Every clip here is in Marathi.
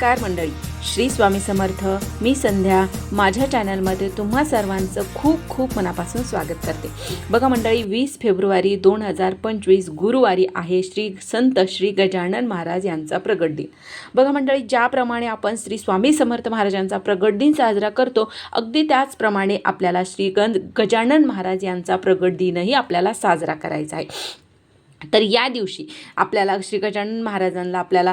नमस्कार मंडळी. श्री स्वामी समर्थ मी संध्या. माझ्या चॅनलमध्ये तुम्हा सर्वांचं खूप खूप मनापासून स्वागत करते. बघा मंडळी वीस फेब्रुवारी दोन हजार पंचवीस गुरुवारी आहे श्री संत श्री गजानन महाराज यांचा प्रगट दिन. बघा मंडळी ज्याप्रमाणे आपण श्री स्वामी समर्थ महाराजांचा प्रगट दिन साजरा करतो अगदी त्याचप्रमाणे आपल्याला श्री गंध गजानन महाराज यांचा प्रगट दिनही आपल्याला साजरा करायचा आहे. तर या दिवशी आपल्याला श्री गजानन महाराजांना आपल्याला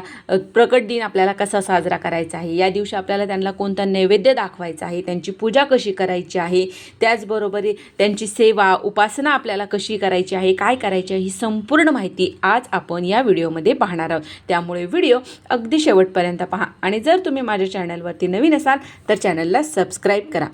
प्रकट दिन आपल्याला कसा साजरा करायचा आहे? या दिवशी आपल्याला त्यांना कोणता नैवेद्य दाखवायचा आहे? त्यांची पूजा कशी करायची आहे? त्याचबरोबर त्यांची सेवा उपासना आपल्याला कशी करायची आहे? काय करायची आहे? ही संपूर्ण माहिती आज आपण या व्हिडिओमध्ये पाहणार आहोत. त्यामुळे व्हिडिओ अगदी शेवटपर्यंत पहा. आणि जर तुम्ही माझ्या चॅनलवरती नवीन असाल तर चॅनलला सबस्क्राईब करा.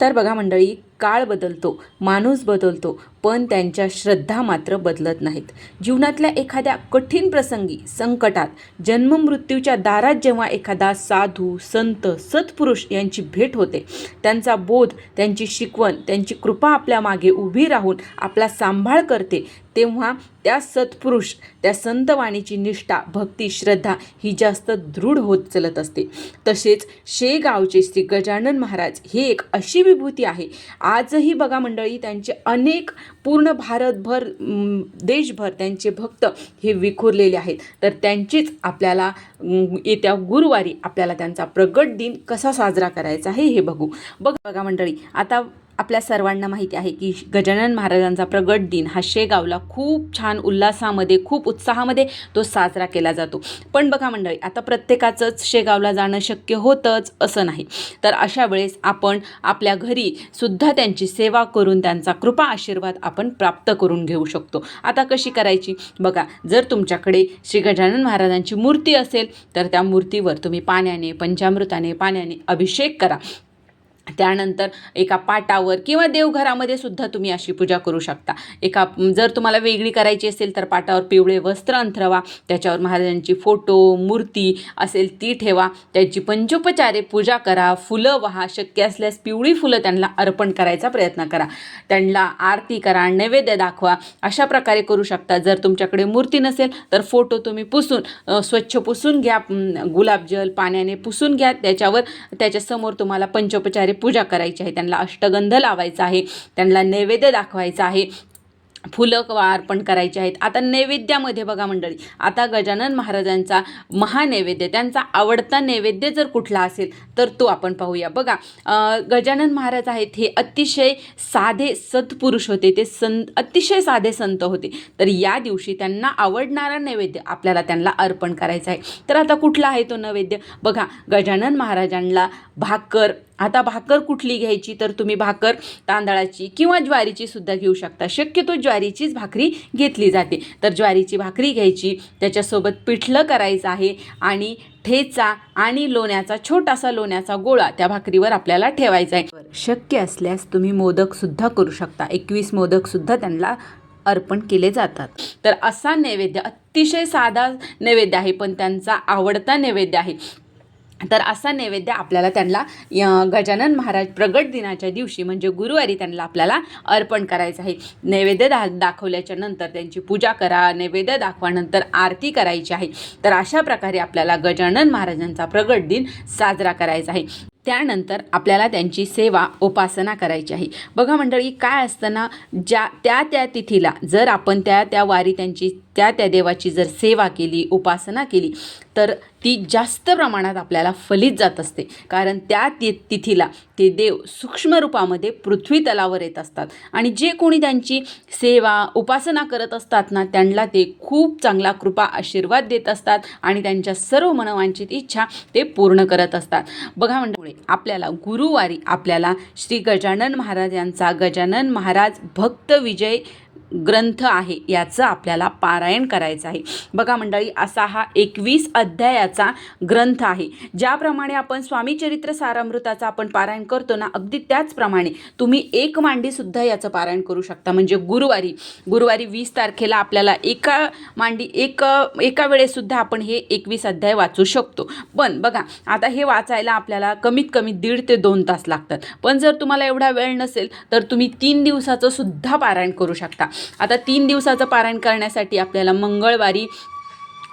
तर बघा मंडळी काळ बदलतो माणूस बदलतो पण त्यांच्या श्रद्धा मात्र बदलत नाहीत. जीवनातल्या एखाद्या कठीण प्रसंगी संकटात जन्ममृत्यूच्या दारात जेव्हा एखादा साधू संत सत्पुरुष यांची भेट होते त्यांचा बोध त्यांची शिकवण त्यांची कृपा आपल्या मागे उभी राहून आपला सांभाळ करते तेव्हा त्या सत्पुरुष त्या संतवाणीची निष्ठा भक्ती श्रद्धा ही जास्त दृढ होत चलत असते. तसेच शेगावचे श्री गजानन महाराज हे एक अशी विभूती आहे. आजही बघा मंडळी त्यांचे अनेक पूर्ण भारतभर देशभर त्यांचे भक्त हे विखुरलेले आहेत. तर त्यांचीच आपल्याला येत्या गुरुवारी आपल्याला त्यांचा प्रगट दिन कसा साजरा करायचा आहे हे बघू बघ. बघा मंडळी आता आपल्या सर्वांना माहिती आहे की गजानन महाराजांचा प्रगट दिन हा शेगावला खूप छान उल्हासामध्ये खूप उत्साहामध्ये तो साजरा केला जातो. पण बघा मंडळी आता प्रत्येकाचंच शेगावला जाणं शक्य होतंच असं नाही. तर अशा वेळेस आपण आपल्या घरी सुद्धा त्यांची सेवा करून त्यांचा कृपा आशीर्वाद आपण प्राप्त करून घेऊ शकतो. आता कशी करायची? बघा जर तुमच्याकडे श्री गजानन महाराजांची मूर्ती असेल तर त्या मूर्तीवर तुम्ही पाण्याने पंचामृताने पाण्याने अभिषेक करा. त्यानंतर एका पाटावर किंवा देवघरामध्ये सुद्धा तुम्ही अशी पूजा करू शकता. एका जर तुम्हाला वेगळी करायची असेल तर पाटावर पिवळे वस्त्र अंथरवा त्याच्यावर महाराजांची फोटो मूर्ती असेल ती ठेवा. त्याची पंचोपचारे पूजा करा फुलं वाहा शक्य असल्यास पिवळी फुलं त्यांना अर्पण करायचा प्रयत्न करा. त्यांना आरती करा नैवेद्य दाखवा अशा प्रकारे करू शकता. जर तुमच्याकडे मूर्ती नसेल तर फोटो तुम्ही पुसून स्वच्छ पुसून घ्या. गुलाबजल पाण्याने पुसून घ्या. त्याच्यावर त्याच्यासमोर तुम्हाला पंचोपचारे पूजा करायची आहे त्यांना अष्टगंध लावायचा आहे त्यांना नैवेद्य दाखवायचा आहे फुलं अर्पण करायचे आहेत. आता नैवेद्यामध्ये बघा मंडळी आता गजानन महाराजांचा महानैवेद्य त्यांचा आवडता नैवेद्य जर कुठला असेल तर तो आपण पाहूया. बघा गजानन महाराज आहेत हे अतिशय साधे सत्पुरुष होते ते सं अतिशय साधे संत होते. तर या दिवशी त्यांना आवडणारा नैवेद्य आपल्याला त्यांना अर्पण करायचा आहे. तर आता कुठला आहे तो नैवेद्य? बघा गजानन महाराजांना भाकर आता भाकर कुठली घ्यायची? तर तुम्ही भाकर तांदळाची किंवा ज्वारीची सुद्धा घेऊ शकता. शक्यतो ज्वारीचीच भाकरी घेतली जाते. तर ज्वारीची भाकरी घ्यायची त्याच्यासोबत पिठलं करायचं आहे आणि ठेचा आणि लोण्याचा छोटासा लोण्याचा गोळा त्या भाकरीवर आपल्याला ठेवायचा आहे. शक्य असल्यास तुम्ही मोदकसुद्धा करू शकता. एकवीस मोदकसुद्धा त्यांना अर्पण केले जातात. तर असा नैवेद्य अतिशय साधा नैवेद्य आहे पण त्यांचा आवडता नैवेद्य आहे. तर असा नैवेद्य आपल्याला त्यांना गजानन महाराज प्रगट दिनाच्या दिवशी म्हणजे गुरुवारी त्यांना आपल्याला अर्पण करायचं आहे. नैवेद्य दा दाखवल्याच्या नंतर त्यांची पूजा करा नैवेद्य दाखवानंतर आरती करायची आहे. तर अशा प्रकारे आपल्याला गजानन महाराजांचा प्रगट दिन साजरा करायचा आहे. त्यानंतर आपल्याला त्यांची सेवा उपासना करायची आहे. बघा मंडळी काय असताना ज्या त्या त्या तिथीला जर आपण त्या त्या वारी त्यांची त्या त्या देवाची जर सेवा केली उपासना केली तर ती जास्त प्रमाणात आपल्याला फलित जात असते. कारण त्या ति तिथीला ते देव सूक्ष्म रूपामध्ये पृथ्वी तलावर येत असतात. आणि जे कोणी त्यांची सेवा उपासना करत असतात ना त्यांना ते खूप चांगला कृपा आशीर्वाद देत असतात आणि त्यांच्या सर्व मनवांचित इच्छा ते पूर्ण करत असतात. बघा म्हणजे आपल्याला गुरुवारी आपल्याला श्री गजानन महाराज यांचा गजानन महाराज भक्त विजय ग्रंथ आहे याचं आपल्याला पारायण करायचं आहे. बघा मंडळी असा हा एकवीस अध्यायाचा ग्रंथ आहे. ज्याप्रमाणे आपण स्वामी चरित्र सारामृताचा आपण पारायण करतो ना अगदी त्याचप्रमाणे तुम्ही एक मांडीसुद्धा याचं पारायण करू शकता. म्हणजे गुरुवारी गुरुवारी वीस तारखेला आपल्याला एका मांडी एक एका वेळेसुद्धा आपण हे एकवीस अध्याय वाचू शकतो. पण बघा आता हे वाचायला आपल्याला कमीत कमी दीड ते दोन तास लागतात. पण जर तुम्हाला एवढा वेळ नसेल तर तुम्ही तीन दिवसाचं सुद्धा पारायण करू शकता. आता तीन दिवसाचं पारायण करण्यासाठी आपल्याला मंगळवारी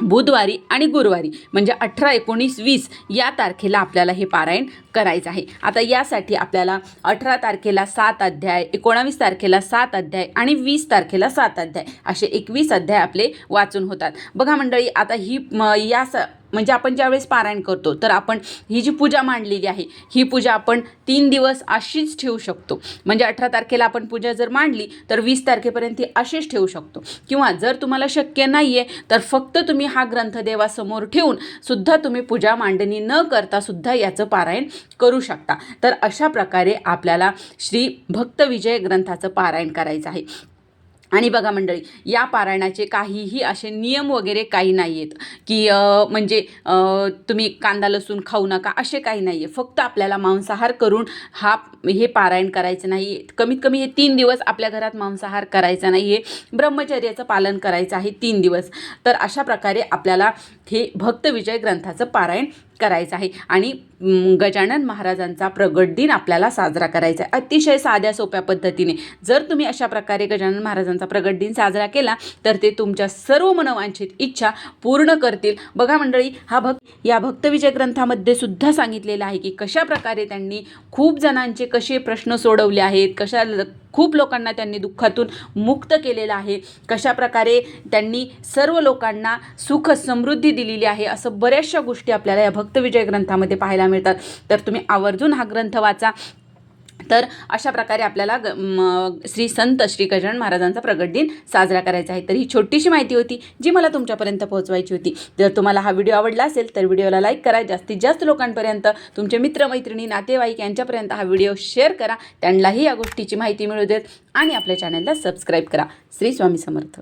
बुधवारी आणि गुरुवारी म्हणजे अठरा एकोणीस वीस या तारखेला आपल्याला हे पारायण करायचं आहे. आता यासाठी आपल्याला अठरा तारखेला सात अध्याय एकोणावीस तारखेला सात अध्याय आणि वीस तारखेला सात अध्याय असे एकवीस अध्याय आपले वाचून होतात. बघा मंडळी आता ही म, या स म्हणजे आपण ज्यावेळेस पारायण करतो तर आपण ही जी पूजा मांडलेली आहे ही पूजा आपण तीन दिवस अशीच ठेवू शकतो. म्हणजे अठरा तारखेला आपण पूजा जर मांडली तर वीस तारखेपर्यंत ती अशीच ठेवू शकतो. किंवा जर तुम्हाला शक्य नाही आहे तर फक्त तुम्ही हा ग्रंथ देवासमोर ठेवून सुद्धा तुम्ही पूजा मांडणी न करता सुद्धा याचं पारायण करू शकता. तर अशा प्रकारे आपल्याला श्री भक्तविजय ग्रंथाचं पारायण करायचं आहे. आणि बघा मंडळी या पारायणाचे काहीही असे नियम वगैरे काही नाही आहेत की म्हणजे तुम्ही कांदा लसूण खाऊ नका असे काही नाही आहे फक्त आपल्याला मांसाहार करून हा हे पारायण करायचं नाही. कमीत कमी हे तीन दिवस आपल्या घरात मांसाहार करायचा नाही आहे ब्रह्मचर्याचं पालन करायचं आहे तीन दिवस. तर अशा प्रकारे आपल्याला हे भक्तविजय ग्रंथाचं पारायण करायचा आहे. आणि गजानन महाराजांचा प्रगट दिन आपल्याला साजरा करायचा आहे. अतिशय साध्या सोप्या पद्धतीने. जर तुम्ही अशा प्रकारे गजानन महाराजांचा प्रगट दिन साजरा केला तर ते तुमच्या सर्व मनोवांछित इच्छा पूर्ण करतील. बघा मंडळी हा भक्त या भक्तविजय ग्रंथामध्ये सुद्धा सांगितलेलं आहे की कशा प्रकारे त्यांनी खूप जणांचे कसे प्रश्न सोडवले आहेत कशा खूप लोकांना त्यांनी दुःखातून मुक्त केलेलं आहे कशा प्रकारे त्यांनी सर्व लोकांना सुख समृद्धी दिलेली आहे असं बऱ्याचशा गोष्टी आपल्याला या भक्त भक्तविजय ग्रंथामध्ये पाहायला मिळतात. तर तुम्ही आवर्जून हा ग्रंथ वाचा. तर अशा प्रकारे आपल्याला ग श्री संत श्री गजानन महाराजांचा प्रगट दिन साजरा करायचा आहे. तर ही छोटीशी माहिती होती जी मला तुमच्यापर्यंत पोहोचवायची होती. जर तुम्हाला हा व्हिडिओ आवडला असेल तर व्हिडिओला लाईक करा. जास्तीत जास्त लोकांपर्यंत तुमचे मित्रमैत्रिणी नातेवाईक यांच्यापर्यंत हा व्हिडिओ शेअर करा. त्यांनाही या गोष्टीची माहिती मिळू देत आणि आपल्या चॅनलला सबस्क्राईब करा. श्री स्वामी समर्थ.